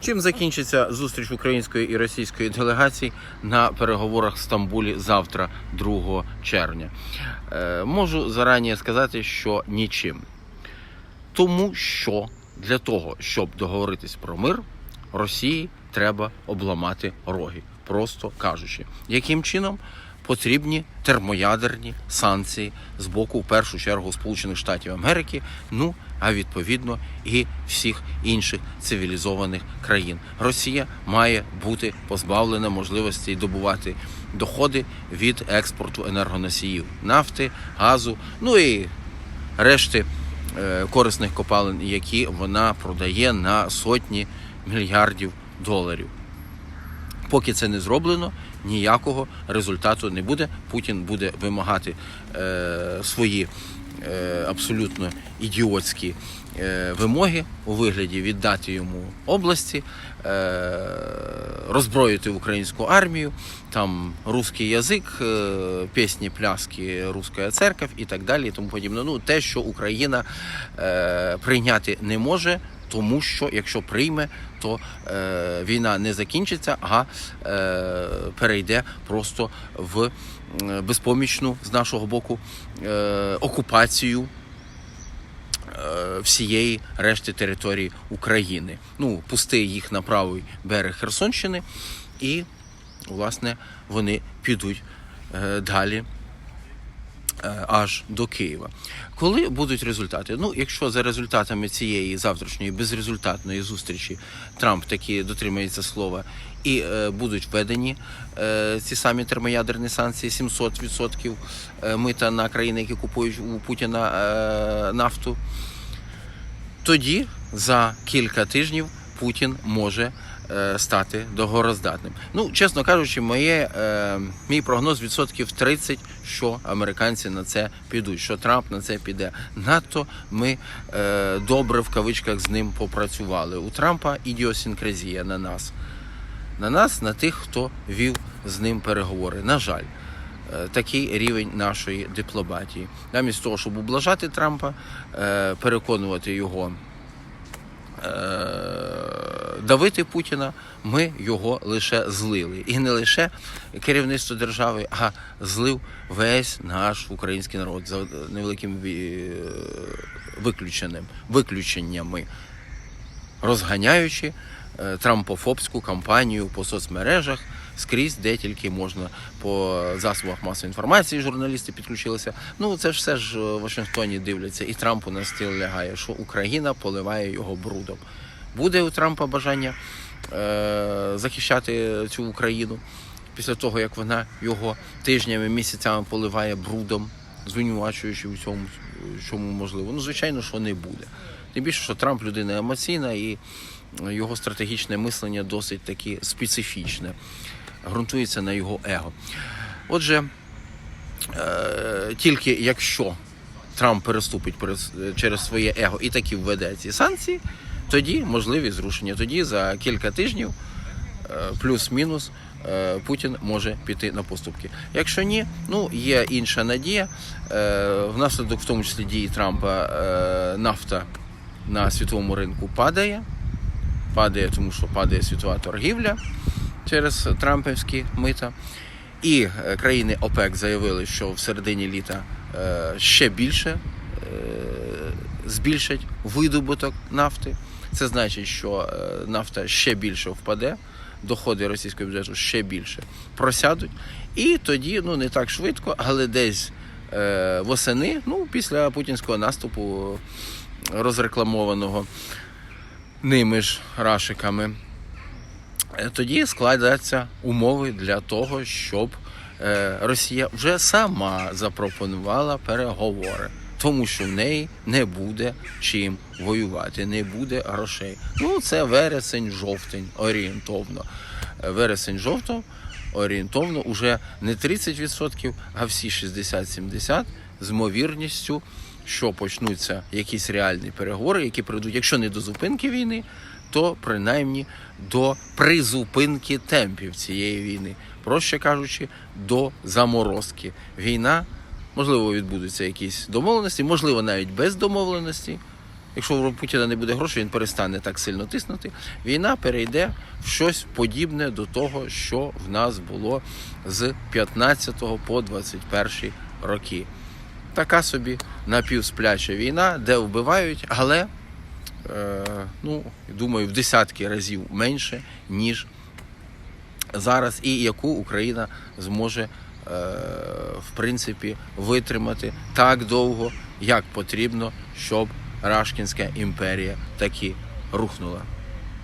Чим закінчиться зустріч української і російської делегацій на переговорах в Стамбулі завтра, 2 червня? Е, можу зарані сказати, що нічим. Тому що для того, щоб договоритись про мир, Росії треба обламати роги, просто кажучи, яким чином потрібні термоядерні санкції з боку, в першу чергу, Сполучених Штатів Америки, ну а відповідно і всіх інших цивілізованих країн. Росія має бути позбавлена можливості добувати доходи від експорту енергоносіїв нафти, газу, ну і решти е, корисних копалин, які вона продає на сотні мільярдів доларів. Поки це не зроблено, ніякого результату не буде. Путін буде вимагати е, свої е, абсолютно ідіотські е, вимоги у вигляді віддати йому області, е, роззброїти українську армію, там русський язик, е, пісні, пляски, руська церква і так далі. І тому подібне. Ну, те, що Україна е, прийняти не може. Тому що якщо прийме, то е, війна не закінчиться, а е, перейде просто в е, безпомічну з нашого боку е, окупацію е, всієї решти території України. Ну, пусти їх на правий берег Херсонщини, і власне вони підуть е, далі аж до Києва. Коли будуть результати? Ну, якщо за результатами цієї завтрашньої безрезультатної зустрічі Трамп таки дотримається слова і е, будуть введені е, ці самі термоядерні санкції 700% е, мита на країни, які купують у Путіна е, нафту, тоді за кілька тижнів Путін може е, стати договороздатним. Ну, чесно кажучи, моє, е, мій прогноз відсотків 30, що американці на це підуть, що Трамп на це піде. Надто ми е, добре в кавичках з ним попрацювали. У Трампа ідіосінкразія на нас. На нас, на тих, хто вів з ним переговори. На жаль. Е, Такий рівень нашої дипломатії. Замість того, щоб ублажати Трампа, е, переконувати його е, давити Путіна, ми його лише злили. І не лише керівництво держави, а злив весь наш український народ за невеликим ві- виключенням, виключеннями, розганяючи е, трампофобську кампанію по соцмережах. Скрізь, де тільки можна по засобах масової інформації, журналісти підключилися. Ну це ж все ж в Вашингтоні дивляться, і Трампу на стіл лягає, що Україна поливає його брудом. Буде у Трампа бажання е, захищати цю Україну після того, як вона його тижнями, місяцями поливає брудом, звинувачуючи у цьому, чому можливо. Ну, звичайно, що не буде. Тим більше, що Трамп людина емоційна і його стратегічне мислення досить таки специфічне, ґрунтується на його его. Отже, е, тільки якщо Трамп переступить через своє его і таки введе ці санкції, тоді можливі зрушення. Тоді за кілька тижнів, е, плюс-мінус, е, Путін може піти на поступки. Якщо ні, ну є інша надія. Е, Внаслідок, в тому числі дії Трампа, нафта на світовому ринку падає. Падає, тому що падає світова торгівля через трампівські мита. І країни ОПЕК заявили, що в середині літа ще більше збільшать видобуток нафти. Це значить, що е, нафта ще більше впаде, доходи російського бюджету ще більше просядуть. І тоді, ну не так швидко, але десь е, восени, ну після путінського наступу, розрекламованого ними ж рашиками, е, тоді складаються умови для того, щоб е, Росія вже сама запропонувала переговори, тому що в неї не буде чим воювати, не буде грошей. Ну, це вересень, жовтень орієнтовно. Е, Вересень, жовтень орієнтовно уже не 30%, а всі 60-70% з ймовірністю, що почнуться якісь реальні переговори, які прийдуть, якщо не до зупинки війни, то принаймні до призупинки темпів цієї війни. Проще кажучи, до заморозки. Війна, можливо, відбудуться якісь домовленості, можливо, навіть без домовленості. якщо у Путіна не буде грошей, він перестане так сильно тиснути. Війна перейде в щось подібне до того, що в нас було з 15 по 21 роки. Така собі напівспляча війна, де вбивають, але е, ну, думаю, в десятки разів менше, ніж зараз, і яку Україна зможе, в принципі, витримати так довго, як потрібно, щоб Рашкінська імперія таки рухнула.